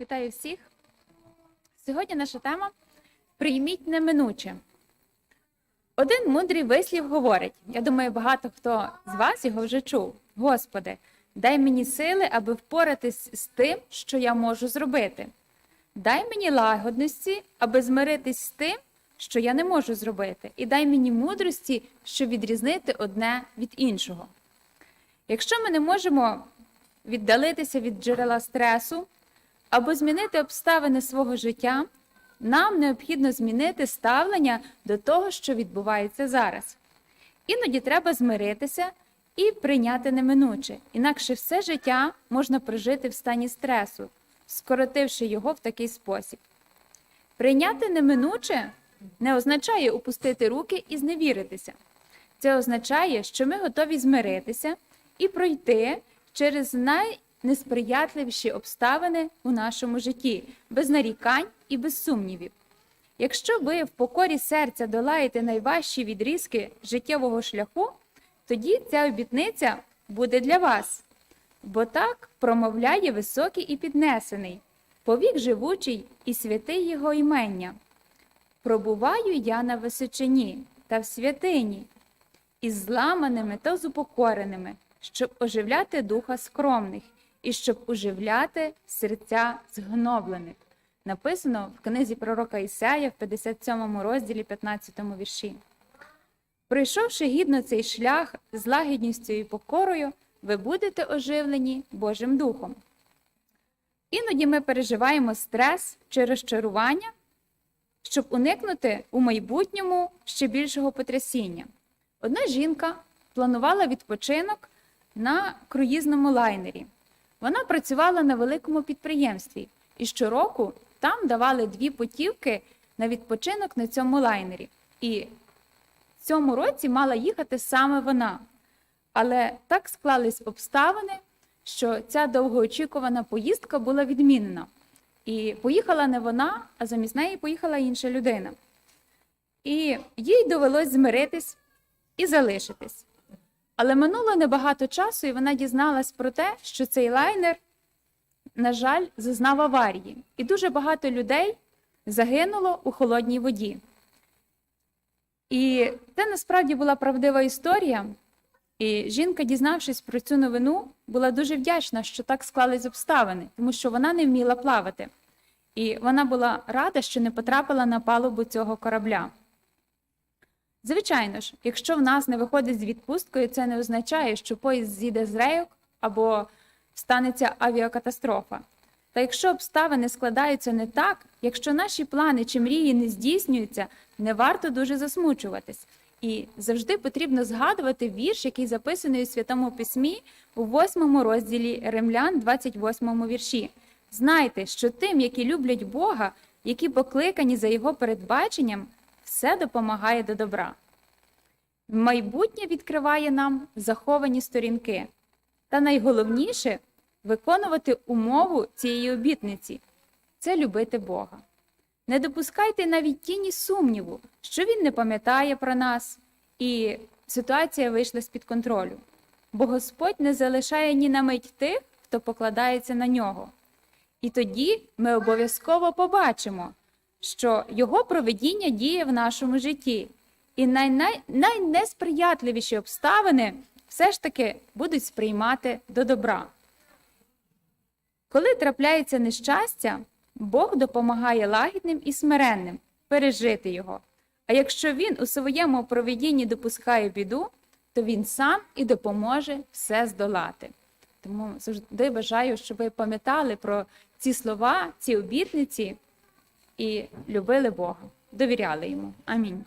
Вітаю всіх! Сьогодні наша тема Прийміть неминуче. Один мудрий вислів говорить: я думаю, багато хто з вас його вже чув. Господи, дай мені сили, аби впоратись з тим, що я можу зробити. Дай мені лагодності, аби змиритись з тим, що я не можу зробити, і дай мені мудрості, щоб відрізнити одне від іншого. Якщо ми не можемо віддалитися від джерела стресу або змінити обставини свого життя, нам необхідно змінити ставлення до того, що відбувається зараз. Іноді треба змиритися і прийняти неминуче, інакше все життя можна прожити в стані стресу, скоротивши його в такий спосіб. Прийняти неминуче не означає опустити руки і зневіритися. Це означає, що ми готові змиритися і пройти через найнесприятливіші обставини у нашому житті, без нарікань і без сумнівів. Якщо ви в покорі серця долаєте найважчі відрізки життєвого шляху, тоді ця обітниця буде для вас. Бо так промовляє високий і піднесений, повік живучий і святий його імення. Пробуваю я на височині та в святині, із зламаними та зупокореними, щоб оживляти духа скромних і щоб оживляти серця згноблених. Написано в книзі пророка Ісая в 57 розділі 15 вірші. Пройшовши гідно цей шлях з лагідністю і покорою, ви будете оживлені Божим Духом. Іноді ми переживаємо стрес чи розчарування, щоб уникнути у майбутньому ще більшого потрясіння. Одна жінка планувала відпочинок на круїзному лайнері. Вона працювала на великому підприємстві, і щороку там давали дві путівки на відпочинок на цьому лайнері. І цьому році мала їхати саме вона. Але так склались обставини, що ця довгоочікувана поїздка була відмінена. І поїхала не вона, а замість неї поїхала інша людина. І їй довелось змиритись і залишитись. Але минуло небагато часу, і вона дізналась про те, що цей лайнер, на жаль, зазнав аварії, і дуже багато людей загинуло у холодній воді. І це насправді була правдива історія. І жінка, дізнавшись про цю новину, була дуже вдячна, що так склались обставини, тому що вона не вміла плавати. І вона була рада, що не потрапила на палубу цього корабля. Звичайно ж, якщо в нас не виходить з відпусткою, це не означає, що поїзд з'їде з рейок або станеться авіакатастрофа. Та якщо обставини складаються не так, якщо наші плани чи мрії не здійснюються, не варто дуже засмучуватись. І завжди потрібно згадувати вірш, який записаний у Святому Письмі у 8 розділі Римлян, 28 вірші. Знайте, що тим, які люблять Бога, які покликані за Його передбаченням, все допомагає до добра. Майбутнє відкриває нам заховані сторінки. Та найголовніше виконувати умову цієї обітниці це любити Бога. Не допускайте навіть тіні сумніву, що Він не пам'ятає про нас, і ситуація вийшла з-під контролю. Бо Господь не залишає ні на мить тих, хто покладається на нього. І тоді ми обов'язково побачимо, що Його проведіння діє в нашому житті, і най- най- найнесприятливіші обставини все ж таки будуть сприймати до добра. Коли трапляється нещастя, Бог допомагає лагідним і смиренним пережити його. А якщо він у своєму проведінні допускає біду, то він сам і допоможе все здолати. Тому завжди бажаю, щоб ви пам'ятали про ці слова, ці обітниці і любили Бога, довіряли йому. Амінь.